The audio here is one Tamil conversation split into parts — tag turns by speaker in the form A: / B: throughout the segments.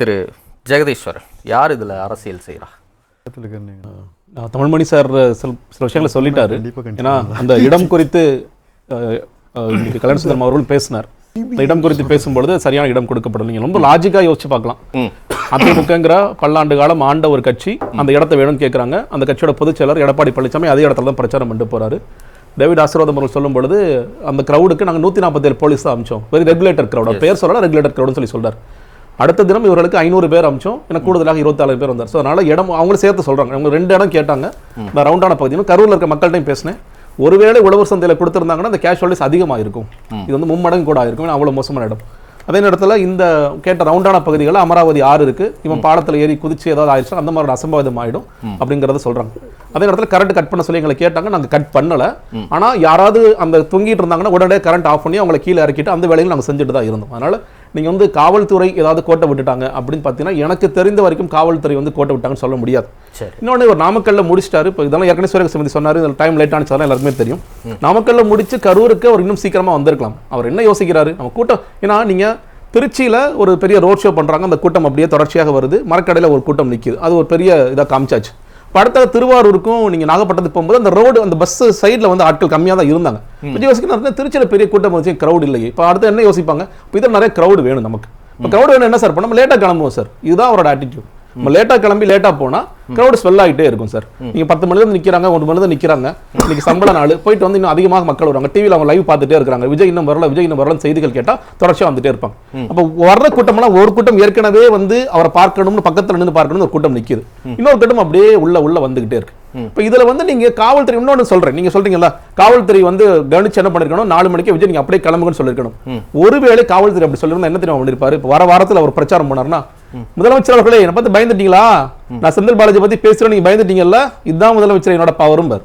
A: திரு ஜெகதீஸ்வரர் யார் இதில் அரசியல் செய்கிறா
B: நான் தமிழ்மணி சார் சில சில விஷயங்களை சொல்லிட்டாரு. ஏன்னா அந்த இடம் குறித்து கல்யாண சுந்தரம் அவர்களும் பேசினார். இந்த இடம் குறித்து பேசும்பொழுது சரியான இடம் கொடுக்கப்படும் நீங்க ரொம்ப லாஜிக்கா யோசிச்சு பார்க்கலாம். அதிமுகங்கிற பல்லாண்டு காலம் ஆண்ட ஒரு கட்சி அந்த இடத்த வேணும்னு கேட்குறாங்க அந்த கட்சியோட பொதுச் செயலர் எடப்பாடி பழனிசாமி அதே இடத்துல தான் பிரச்சாரம் பண்ணிட்டு போறாரு. டேவிட் ஆசீர்வாதம் அவர்கள் சொல்லும் பொழுது அந்த க்ரௌடுக்கு நாங்கள் நூற்றி நாற்பத்தேழு போலீஸ் தான் அமிச்சோம். வெரி ரெகுலேட்டர் க்ரௌட் பேர் சொல்லல ரெகுலேட்டர் க்ரௌட்னு சொல்லி சொல்றாரு. அடுத்த தினம் இவர்களுக்கு ஐநூறு பேர் அமிச்சோம். எனக்கு கூடுதலாக இருபத்தாறு பேர் வந்தார். ஸோ அதனால இடம் அவங்களும் சேர்த்து சொல்றாங்க. அவங்க ரெண்டு இடம் கேட்டாங்க. இந்த ரவுண்டான பகுதியும் கரூர்ல இருக்க மக்கள்கிட்டையும் பேசினேன். ஒருவேளை உழவர் சந்தையில் கொடுத்துருந்தாங்கன்னா அந்த கேஷுவலிஸ் அதிகமாக இருக்கும். இது வந்து மும்மடங்கு கூட ஏன்னா அவ்வளோ மோசமான இடம். அதே நேரத்தில் இந்த கேட்ட ரவுண்டான பகுதிகளில் அமராவதி ஆறு இருக்கு. இவன் பாலத்தில் ஏறி குதிச்சு ஏதாவது ஆயிடுச்சு அந்த மாதிரி அசம்பாவிதம் ஆயிடும் அப்படிங்கிறத சொல்றாங்க. அதே நேரத்தில் கரண்ட் கட் பண்ண சொல்லி எங்களை கேட்டாங்க. நாங்கள் கட் பண்ணல. ஆனா யாராவது அந்த தொங்கிட்டு இருந்தாங்கன்னா உடனே கரண்ட் ஆஃப் பண்ணி அவங்களை கீழே இறக்கிட்டு அந்த வேலையில் நாங்கள் செஞ்சுட்டு தான் இருந்தோம். அதனால நீங்க வந்து காவல்துறை ஏதாவது கோட்டை விட்டுட்டாங்க அப்படின்னு பார்த்தீங்கன்னா எனக்கு தெரிந்த வரைக்கும் காவல்துறை வந்து கோட்டை விட்டாங்கன்னு சொல்ல முடியாது.
A: சரி.
B: இன்னொன்று ஒரு நாமக்கல்ல முடிச்சிட்டாரு. இப்போ இதெல்லாம் ஏற்கனவே சுரேக சமிதி சொன்னாரு. இதில் டைம் லேட் ஆனிச்சு. எல்லாருக்குமே தெரியும். நாமக்கல்ல முடிச்சு கரூருக்கு அவர் இன்னும் சீக்கிரமா வந்திருக்கலாம். அவர் என்ன யோசிக்கிறாரு? நம்ம கூட்டம் ஏன்னா நீங்க திருச்சியில ஒரு பெரிய ரோட் ஷோ பண்றாங்க. அந்த கூட்டம் அப்படியே தொடர்ச்சியாக வருது. மரக்கடையில ஒரு கூட்டம் நிக்குது. அது ஒரு பெரிய இதா காமிச்சாச்சு. இப்போ அடுத்த திருவாரூருக்கும் நீங்க நாகப்பட்டினத்துக்கு போகும்போது அந்த ரோடு அந்த பஸ் சைடுல வந்து ஆட்கள் கம்மியா தான் இருந்தாங்க. இப்போ யோசிக்கணும் திருச்சியில பெரிய கூட்டம் வந்துச்சு கிரௌட் இல்லையே. இப்போ அடுத்து என்ன யோசிப்பாங்க? இப்போ இதில் நிறைய கிரௌடு வேணும் நமக்கு. இப்போ கிரௌட் வேணும் என்ன சார் பண்ண நம்ம லேட்டாக கிளம்புவோம் சார் இதுதான் அவரோட ஆட்டிடியூட் நம்ம லேட்டா கிளம்பி லேட்டா போனா கிரௌட் ஸ்வெல் ஆகிட்டே இருக்கும் சார் நீங்க பத்து மணி நேரம் நிக்கிறாங்க ஒரு மணி நேரம் நிக்கிறாங்க. இன்னைக்கு சம்பள நாள். போயிட்டு வந்து இன்னும் அதிகமாக மக்கள் வருவாங்க. டிவியில் அவங்க லைவ் பார்த்துட்டே இருக்காங்க விஜய் இன்னும் வரல விஜய் இன்னும் வரல செய்திகள் கேட்டா தொடர்ச்சியா வந்துட்டே இருப்பாங்க. அப்போ வர்ற கூட்டம்லாம் ஒரு கூட்டம் ஏற்கனவே வந்து அவரை பார்க்கணும்னு பக்கத்துல நின்று பார்க்கணும்னு ஒரு கூட்டம் நிக்குது. இன்னொரு கூட்டம் அப்படியே உள்ள உள்ள வந்துகிட்டே இருக்கு. இப்போ இதுல வந்து நீங்க காவல்துறை இன்னொன்னு சொல்றேன். நீங்க சொல்றீங்கல்ல காவல்துறை வந்து கவனிச்சு என்ன பண்ணிருக்கணும்? நாலு மணிக்கு விஜய் நீங்க அப்படியே கிளம்புங்கன்னு சொல்லிருக்கணும். ஒருவேளை காவல்துறை அப்படி சொல்லிருந்தா என்ன தெரியுமா பண்ணிருப்பாரு? இப்போ வர வாரத்துல அவர் பிரச்சாரம் பண்ணாருன்னா முதலமைச்சர் அவர்களே என்னை பார்த்து பயந்துட்டீங்களா? நான் செந்தில் பாலாஜி பத்தி பேசுறேன் நீங்க பயந்துட்டீங்கல்ல? இதுதான் முதலமைச்சர் என்னோட பவரும் பார்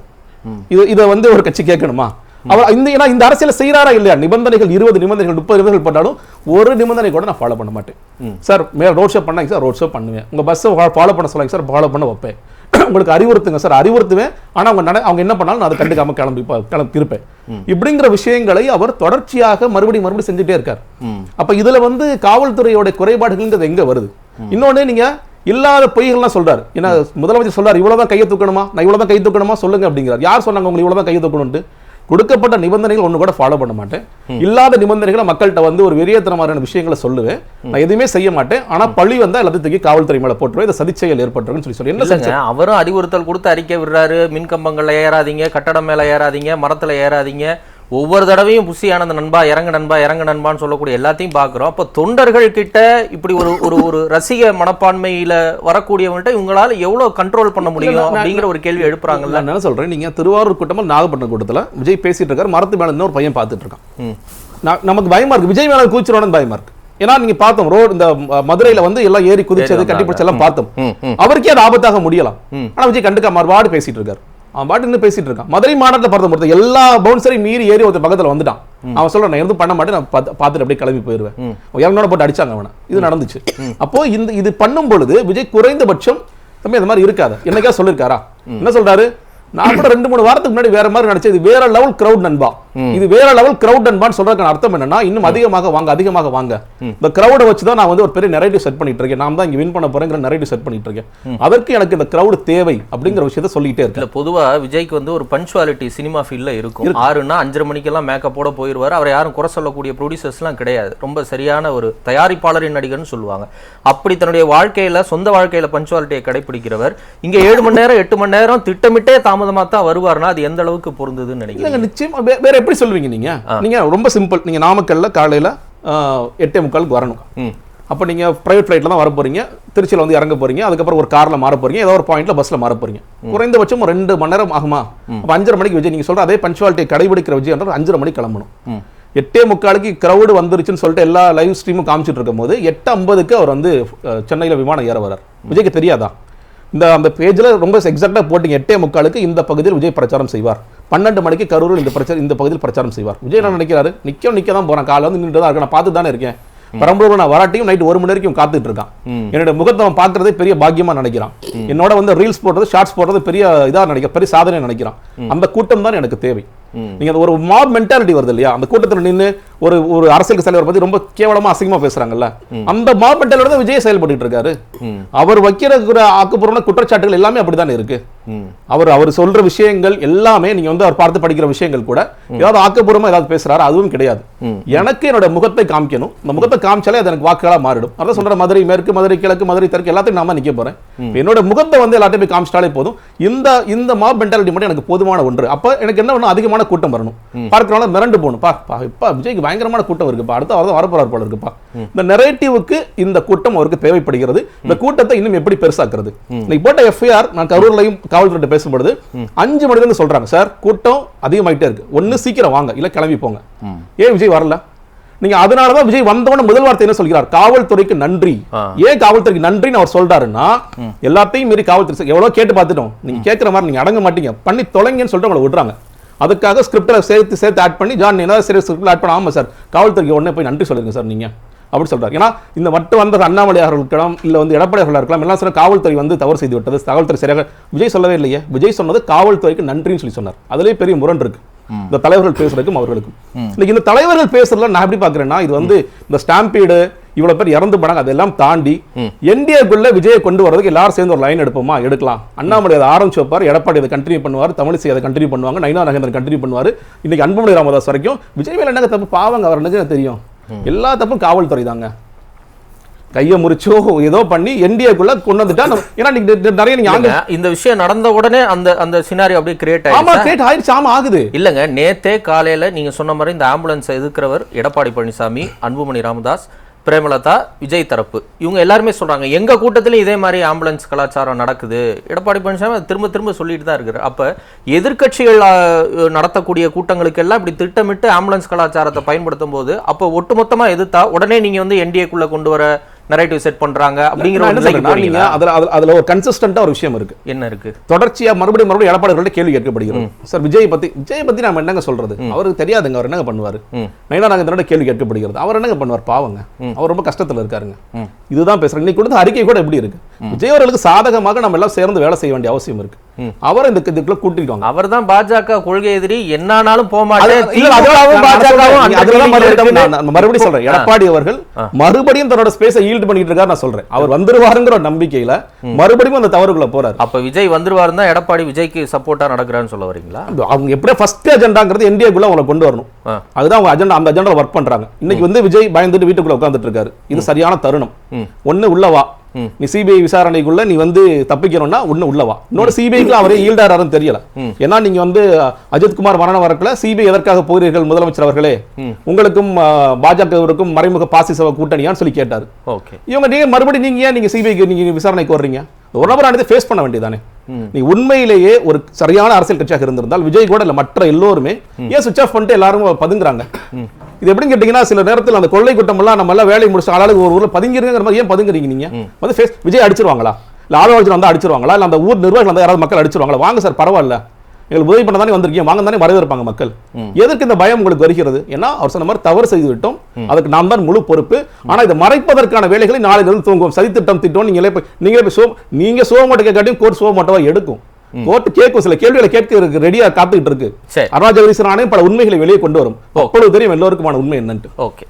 B: இது இதை வந்து ஒரு கட்சி கேட்கணுமா? அவர் இந்த ஏன்னா இந்த அரசியல செய்யறாரா இல்லையா? நிபந்தனைகள் இருபது நிபந்தனைகள் முப்பது நிபந்தனைகள் போட்டாலும் ஒரு நிபந்தனை கூட நான் ஃபாலோ பண்ண மாட்டேன். சார் மேல ரோட் ஷோ பண்ணாங்க சார் ரோட் ஷோ பண்ணுவேன். உங்க பஸ் ஃபாலோ பண்ண சொல்லாங்க சார் ஃபாலோ பண்ண வைப்பேன். உங்களுக்கு அறிவுறுத்துங்க சார் அறிவுறுத்துவேன். ஆனா அவங்க நட அவங்க என்ன பண்ணாலும் நான் அதை கண்டுக்காம கிளம்பி கிளம்பி இருப்பேன். இப்படிங்கிற விஷயங்களை அவர் தொடர்ச்சியாக மறுபடியும் மறுபடியும் செஞ்சுட்டே இருக்கார். அப்ப இதுல வந்து காவல்துறையோட குறைபாடுகள்ங்கிறது எங்க வருது? இன்னொன்னு நீங்க இல்லாத பொய்கள்லாம் சொல்றாரு. ஏன்னா முதலமைச்சர் சொல்றாரு இவ்வளவுதான் கையை தூக்கணுமா? நான் இவ்வளவுதான் கை தூக்கணுமா? சொல்லுங்க அப்படிங்கிறார். யார் சொன்னாங்க உங்களுக்கு இவ்வளவுதான் கையை தூக்கணும்ட்டு கொடுக்கப்பட்ட நிபந்தனைகள் ஒண்ணு கூட ஃபாலோ பண்ண மாட்டேன். இல்லாத நிபந்தனைகளை மக்கள்கிட்ட வந்து ஒரு வெறியத்தன மாதிரியான விஷயங்களை சொல்லுவேன். நான் எதுவுமே செய்ய மாட்டேன். ஆனா பழி வந்தா எல்லாத்தையும் தூக்கி காவல்துறை மேல போட்டுருவேன். இந்த சதிச்செயல் ஏற்பட்டுருன்னு சொல்லி சொல்லி. என்ன
A: அவரும் அறிவுறுத்தல் கொடுத்து அறிக்கை விடுறாரு. மின் கம்பங்கள்ல ஏறாதீங்க கட்டடம் மேல ஏறாதீங்க மரத்துல ஏறாதீங்க. ஒவ்வொரு தடவையும் புஷி ஆனந்த நண்பா இறங்க நண்பா இறங்க நண்பான்னு சொல்லக்கூடிய எல்லாத்தையும் பார்க்குறோம். அப்போ தொண்டர்கள் கிட்ட இப்படி ஒரு ஒரு ஒரு ரசிக மனப்பான்மையில வரக்கூடியவங்கள்ட்ட இவங்களால எவ்வளவு கண்ட்ரோல் பண்ண முடியும் அப்படிங்கிற ஒரு கேள்வி எழுப்புறாங்கல்ல?
B: நான் என்ன சொல்றேன்? நீங்க திருவாரூர் கூட்டமா நாகப்பட்டினம் கூட்டத்துல விஜய் பேசிட்டு இருக்காரு. மரத்து மேல இன்னொரு பையன் பார்த்துட்டு இருக்கான். நமக்கு பயமா இருக்கு. விஜய் மேல கூச்சிரோன்னு பயமா இருக்கு. ஏன்னா நீங்க பார்த்தோம் ரோடு இந்த மதுரையில வந்து எல்லாம் ஏறி குதிச்சது
A: ஏறி
B: கட்டி பிடிச்ச எல்லாம் பார்த்தோம். அவருக்கே அது ஆபத்தாக முடியலாம். ஆனா விஜய் கண்டுக்க மறுபாடு பேசிட்டு இருக்காரு. அவன் பாட்டு இன்னும் பேசிட்டு இருக்கான். மதுரை மாநாட்டில் பார்த்த பொறுத்த எல்லா பவுன்சரையும் மீறி ஏறி ஒருத்தர் பக்கத்துல வந்துட்டான். அவன் சொல்றான் நான் எதுவும் பண்ண மாட்டேன் நான் பார்த்து- பார்த்துட்டு அப்படியே கிளம்பி போயிருவேன். இறங்கோட போட்டு அடிச்சாங்க அவனை. இது நடந்துச்சு. அப்போ இந்த இது பண்ணும் பொழுது விஜய் குறைந்தபட்சம் தம்பி அந்த மாதிரி இருக்காது. என்னைக்கா சொல்லிருக்காரா? என்ன சொல்றாரு? நான் கூட ரெண்டு மூணு வாரத்துக்கு முன்னாடி வேற மாதிரி நினைச்சேன் இது வேற லெவல் கிரவுட் நண்பா. இது வேற லெவல் கிரவுட் நண்பான்னு சொல்றதுக்கான அர்த்தம் என்னன்னா இன்னும் அதிகமாக வாங்க அதிகமாக வாங்க. இந்த கிரௌடை வச்சு தான் நான் வந்து ஒரு பெரிய நெரேட்டிவ் செட் பண்ணிட்டு இருக்கேன். நான் தான் இங்க வின் பண்ண போறேங்கிற நெரேட்டிவ் செட் பண்ணிட்டு இருக்கேன். அதற்கு எனக்கு இந்த கிரௌட் தேவை அப்படிங்கிற விஷயத்த சொல்லிட்டே இருக்கேன்.
A: இல்ல பொதுவா விஜய்க்கு வந்து ஒரு பஞ்சுவாலிட்டி சினிமா ஃபீல்ட்ல இருக்கும். ஆறுனா அஞ்சரை மணிக்கெல்லாம் மேக்கப்போட போயிருவாரு. அவரை யாரும் குறை சொல்லக்கூடிய ப்ரொடியூசர்ஸ்லாம் கிடையாது. ரொம்ப சரியான ஒரு தயாரிப்பாளரின் நடிகர்னு சொல்லுவாங்க. அப்படி தன்னுடைய வாழ்க்கையில சொந்த வாழ்க்கையில பஞ்சுவாலிட்டியை கடைபிடிக்கிறவர் இங்க ஏழு மணி நேரம் எட்டு மணி நேரம் திட்டமிட்டே தாமதமா தான் வருவார்னா அது எந்த அளவுக்கு பொருந்ததுன்னு
B: இல்லைங்க நிச்சயமா வேற எப்படி சொல்லுவீங்க நீங்க? நீங்க ரொம்ப சிம்பிள் நீங்க நாமக்கல்ல காலையில எட்டே முக்காலுக்கு வரணும். அப்போ நீங்க பிரைவேட் ஃப்ளைட்ல தான் வர போறீங்க திருச்சியில வந்து இறங்க போறீங்க. அதுக்கப்புறம் ஒரு கார்ல மாற போறீங்க. ஏதோ ஒரு பாயிண்ட்ல பஸ்ல மாற போறீங்க. குறைந்தபட்சம் ரெண்டு மணி நேரம் ஆகுமா? அப்ப அஞ்சரை மணிக்கு விஜய் நீங்க சொல்ற அதே பஞ்சுவாலிட்டியை கடைபிடிக்கிற விஜய் என்ற அஞ்சரை மணிக்கு கிளம்பணும். எட்டே முக்காலுக்கு கிரௌடு வந்துருச்சுன்னு சொல்லிட்டு எல்லா லைவ் ஸ்ட்ரீமும் காமிச்சிட்டு இருக்கும் போது எட்டு ஐம்பதுக்கு அவர் வந்து சென்னையில விமானம் ஏற வரார் விஜய்க்கு தெரியாதா? இந்த அந்த பேஜில் ரொம்ப எக்ஸாக்டாக போட்டிங்க. எட்டே முக்காலுக்கு இந்த பகுதியில் விஜய் பிரச்சாரம் செய்வார். பன்னெண்டு மணிக்கு கரூரில் இந்த பிரச்சாரம் இந்த பகுதியில் பிரச்சாரம் செய்வார். விஜய் என்ன நினைக்கிறாரு? நிற்க நிற்க தான் போகிறேன் காலை வந்து நின்று தான் இருக்கேன். நான் பார்த்து தானே இருக்கேன். பெரம்பலூர் நான் வராட்டியும் நைட் ஒரு மணி வரைக்கும் காத்துட்டு இருக்கான். என்னோட முகத்தை அவன் பார்க்கறதே பெரிய பாக்கியமா நினைக்கிறான். என்னோட வந்து ரீல்ஸ் போடுறது ஷார்ட்ஸ் போடுறது பெரிய இதா நினைக்க பெரிய சாதனை நினைக்கிறான். அந்த கூட்டம் தான் எனக்கு தேவை. நீங்க ஒரு மாப் மென்டாலிட்டி வருது இல்லையா? அந்த கூட்டத்துல நின்னு ஒரு ஒரு அரசியல் தலைவர் பத்தி ரொம்ப கேவலமா அசிங்கமா பேசுறாங்கல்ல? அந்த மாப் மென்டாலிட்டி தான் விஜய் செயல்பட்டு இருக்காரு. அவர் வைக்கிற குற- ஆக்கப்பூர்வமான குற்றச்சாட்டுகள் எல்லாமே அப்படித்தானே இருக்கு? அவர் அவர் சொல்ற விஷயங்கள் எல்லாமே நீங்க வந்து அவர் பார்த்து படிக்கிற விஷயங்கள் கூட ஏதாவது ஆக்கப்பூர்வமா ஏதாவது பேசுறாரு? அதுவும் கிடையாது. எனக்கு என்னோட முகத்தை காமிக்கணும். இந்த முகத்தை காமிச்சாலே அது எனக்கு வாக்குகளா மாறிடும். அதான் சொல்ற மதுரை மேற்கு மதுரை கிழக்கு மதுரை தெற்கு எல்லாத்தையும் நான் தான் நிக்க போறேன். என்னோட முகத்தை வந்து எல்லாத்தையும் போய் காமிச்சிட்டாலே போதும். இந்த இந்த மாப் மென்டாலிட்டி மட்டும் எனக்கு போதுமான ஒன்று. அப்ப எனக்கு என்ன ஒண்ணு அதிகமான கூட்டம் வரணும். பார்க்கறனால மிரண்டு போகணும். பா பா, இப்ப விஜய்க்கு பயங்கரமான கூட்டம் இருக்குப்பா. அடுத்த வாரம் வரப்போறாரு போல இருக்குப்பா. இந்த நெரேட்டிவுக்கு இந்த கூட்டம் அவருக்கு தேவைப்படுகிறது. இந்த கூட்டத்தை இன்னும் எப்படி பெருசாக்குறது? இன்னைக்கு போட்ட எஃப்ஐஆர் நான் கரூர்லையும் காவல்துறை பேசும்பொழுது அஞ்சு மணிலேருந்து சொல்றாங்க சார் கூட்டம் அதிகமாயிட்டே இருக்கு. ஒண்ணு சீக்கிரம் வாங்க இல்ல கிளம்பி போங்க. ஏன் விஜய் வரல? நீங்க அதனாலதான் விஜய் வந்தவன முதல் வார்த்தை என்ன சொல்கிறார்? காவல்துறைக்கு நன்றி. ஏன் காவல்துறைக்கு நன்றின்னு அவர் சொல்றாருன்னா எல்லாத்தையும் மீறி காவல்துறை எவ்வளவு கேட்டு பார்த்துட்டோம். நீங்க கேட்கிற மாதிரி நீங்க அடங்க மாட்டீங்க. பண்ணி தொலைங்கன்னு சொல்லிட்டு உங்களை விடுறாங்க. அதுக்காக ஸ்கிரிப்ட்ல சேர்த்து சேர்த்து ஆட் பண்ணி ஜான் என்ன சரி ஸ்கிரிப்ட்ல ஆட் பண்ண ஆமா சார். காவல்துறைக்கு உடனே போய் நன்றி சொல்லுங்க சார் நீங்க. அப்படி சொல்றாரு. ஏன்னா இந்த மட்டும் வந்த அண்ணாமலை அவர்கள் இருக்கலாம் இல்ல வந்து எடப்பாடி இருக்கலாம் எல்லாம் சொன்ன காவல்துறை வந்து தவறு செய்து விட்டது. காவல்துறை சரியாக விஜய் சொல்லவே இல்லையே. விஜய் சொன்னது காவல்துறைக்கு நன்றின்னு சொல்லி சொன்னார். அதுலயே பெரிய முரண் இருக்கு. இந்த தலைவர்கள் பேசுறதுக்கும் அவர்களுக்கும். இன்னைக்கு இந்த தலைவர்கள் பேசுறதுல நான் எப்படி பாக்குறேன்னா இது வந்து இந்த ஸ்டாம்பீடு இவ்வளவு பேர் இறந்து போனாங்க அதெல்லாம் தாண்டி என்டிஏக்குள்ள விஜயை கொண்டு வரதுக்கு எல்லாரும் சேர்ந்து ஒரு லைன் எடுப்போமா? எடுக்கலாம். அண்ணாமலை அதை ஆரம்பிச்சு வைப்பார் எடப்பாடி அதை கண்டினியூ பண்ணுவார் தமிழிசை அதை கண்டினியூ பண்ணுவாங்க நயினா நாகேந்திரன் கண்டினியூ பண்ணுவார். இன்னைக்கு அன்புமணி ராமதாஸ் வரைக்கும் விஜய் மேல என்னங்க தப்பு? பாவங்க அவர் எனக்கு தெரியும்? எல்லா தப்பும் காவல்துறை தாங்க கையை முறிச்சோ ஏதோ பண்ணி என்டிஏக்குள்ள கொண்டு வந்துட்டா ஏன்னா நீங்க நிறைய நீங்க
A: இந்த விஷயம் நடந்த உடனே அந்த அந்த சினாரி அப்படியே கிரியேட்
B: ஆமா கேட்டு ஆயிடுச்சு ஆமா ஆகுது.
A: இல்லங்க நேத்தே காலையில நீங்க சொன்ன மாதிரி இந்த ஆம்புலன்ஸை எதிர்க்கிறவர் எடப்பாடி பழனிசாமி அன்புமணி ராமதாஸ் பிரேமலதா விஜய் தரப்பு. இவங்க எல்லாருமே சொல்கிறாங்க எங்கள் கூட்டத்திலையும் இதே மாதிரி ஆம்புலன்ஸ் கலாச்சாரம் நடக்குது. எடப்பாடி பழனிசாமி திரும்ப திரும்ப சொல்லிட்டு தான் இருக்கிறார் அப்போ எதிர்க்கட்சிகள் நடத்தக்கூடிய கூட்டங்களுக்கு எல்லாம் இப்படி திட்டமிட்டு ஆம்புலன்ஸ் கலாச்சாரத்தை பயன்படுத்தும் போது அப்போ ஒட்டுமொத்தமாக எதிர்த்தா உடனே நீங்கள் வந்து என்டிஏக்குள்ளே கொண்டு வர நரேட்டிவ் செட் பண்றாங்க அப்படிங்கிற ஒரு நிலைக்கு?
B: அதுல அதுல- ஒரு கன்சிஸ்டன்டா ஒரு விஷயம் இருக்கு.
A: என்ன இருக்கு?
B: தொடர்ச்சியா மறுபடியும் மறுபடியும் எடப்பாடி கேள்வி கேட்கப்படுகிறது. சார் விஜய் பத்தி விஜய் பத்தி நாம என்னங்க சொல்றது? அவருக்கு தெரியாதுங்க அவர் என்னங்க பண்ணுவாரு. நயினா நாகேந்திரன் கேள்வி கேட்கப்படுகிறது. அவர் என்னங்க பண்ணுவார்? பாவங்க. அவர் ரொம்ப கஷ்டத்துல இருக்காருங்க. இதுதான் பேசுறேன் இன்னைக்கு கொடுத்த அறிக்கை கூட எப்படி இருக்கு? விஜய் அவர்களுக்கு சாதகமாக நம்ம எல்லாம் சேர்ந்து வேலை செய்ய வேண்டிய அவசியம் இருக்கு. அவர் இந்த இதுக்குள்ள கூட்டிட்டு
A: அவர் தான் பாஜக கொள்கை எதிரி. என்னானாலும் போக மாட்டேன்.
B: மறுபடியும் சொல்றேன். எடப்பாடி அவர்கள் மறுபடியும் தன்னோட ஸ்பேஸை ஈல்ட் பண்ணிட்டு இருக்காரு நான் சொல்றேன். அவர் வந்துருவாருங்கிற நம்பிக்கையில மறுபடியும் அந்த தவறுக்குள்ள போறாரு.
A: அப்ப விஜய் வந்துருவாருன்னு தான் எடப்பாடி விஜய்க்கு சப்போர்ட்டா நடக்கிறான்னு சொல்ல வரீங்களா?
B: அவங்க எப்படியே ஃபர்ஸ்ட் அஜெண்டாங்கிறது என்டிஏக்குள்ள அவங்களை கொண்டு வரணும். அதுதான் அவங்க அஜெண்டா அந்த அஜெண்டா ஒர்க் பண்றாங்க. இன்னைக்கு வந்து விஜய் பயந்துட்டு வீட்டுக்குள்ள உட்கார்ந்துட்டு இருக்காரு. இது சரியான தருணம். ஒண்ணு உள்ள வா. நீ சிபிஐ விசாரணைக்குள்ள நீ வந்து தப்பிக்கணும்னா ஒண்ணு உள்ள வா. இன்னொரு சிபிஐக்கு அவரே ஈல்டாராருன்னு தெரியல. ஏன்னா நீங்க வந்து அஜித் குமார் மரண வரக்குல சிபிஐ எதற்காக போகிறீர்கள் முதலமைச்சர் அவர்களே? உங்களுக்கும் பாஜகவிற்கும் மறைமுக பாசிசவ கூட்டணியான்னு சொல்லி கேட்டாரு.
A: ஓகே.
B: இவங்க நீங்க மறுபடியும் நீங்க ஏன் நீங்க சிபிஐக்கு நீங்க விசாரணைக்கு வர்றீங்க? ஒரு நபரானதை ஃபேஸ் பண்ண வேண்டியதானே? நீ உண்மையிலேயே ஒரு சரியான அரசியல் கட்சியாக இருந்திருந்தால் விஜய் கூட இல்ல மற்ற எல்லோருமே ஏன் சுவிச் ஆஃப் பண்ணிட்டு எல்லாரும் பதுங்குறாங்க? இது எப்படின்னு கேட்டீங்கன்னா சில நேரத்தில் அந்த கொள்ளை கூட்டம் எல்லாம் நம்ம எல்லாம் வேலையை முடிச்சு ஆளாளுக்கு ஒரு ஊர்ல பதுங்கிருங்கிற மாதிரி ஏன் பதுங்குறீங்க நீங்க? வந்து ஃபேஸ் விஜய் அடிச்சிருவாங்களா? இல்ல ஆளுநர் வந்தா அடிச்சிருவாங்களா? இல்ல அந்த ஊர் நிர்வாகிகள் வந்தா யாராவது மக்கள் அடிச்சிருவாங்களா? வாங்க சார் பரவாயில்ல. எங்களுக்கு உதவி பண்ண தானே வந்திருக்கீங்க. வாங்க தானே வரவேற்பாங்க மக்கள். எதற்கு இந்த பயம் உங்களுக்கு வருகிறது? ஏன்னா அவர் சொன்ன மாதிரி தவறு செய்து விட்டோம். அதுக்கு நாம் தான் முழு பொறுப்பு. ஆனா இதை மறைப்பதற்கான வேலைகளை நாளையில இருந்து தூங்குவோம். சதி திட்டம் திட்டம் நீங்களே போய் நீங்களே போய் சோ நீங்க சோக மாட்டை கேட்காட்டியும் கோர்ட் சோக மாட்டவா எடுக்கும். கோர்ட் கேட்கும் சில கேள்விகளை கேட்க ரெடியா காத்துக்கிட்டு இருக்கு. அருணா ஜெகதீசன் ஆணையம் பல உண்மைகளை வெளியே கொண்டு வரும். அப்பொழுது தெரியும் எல்லோருக்குமான உண்மை என்னன்ட்டு.
A: ஓகே.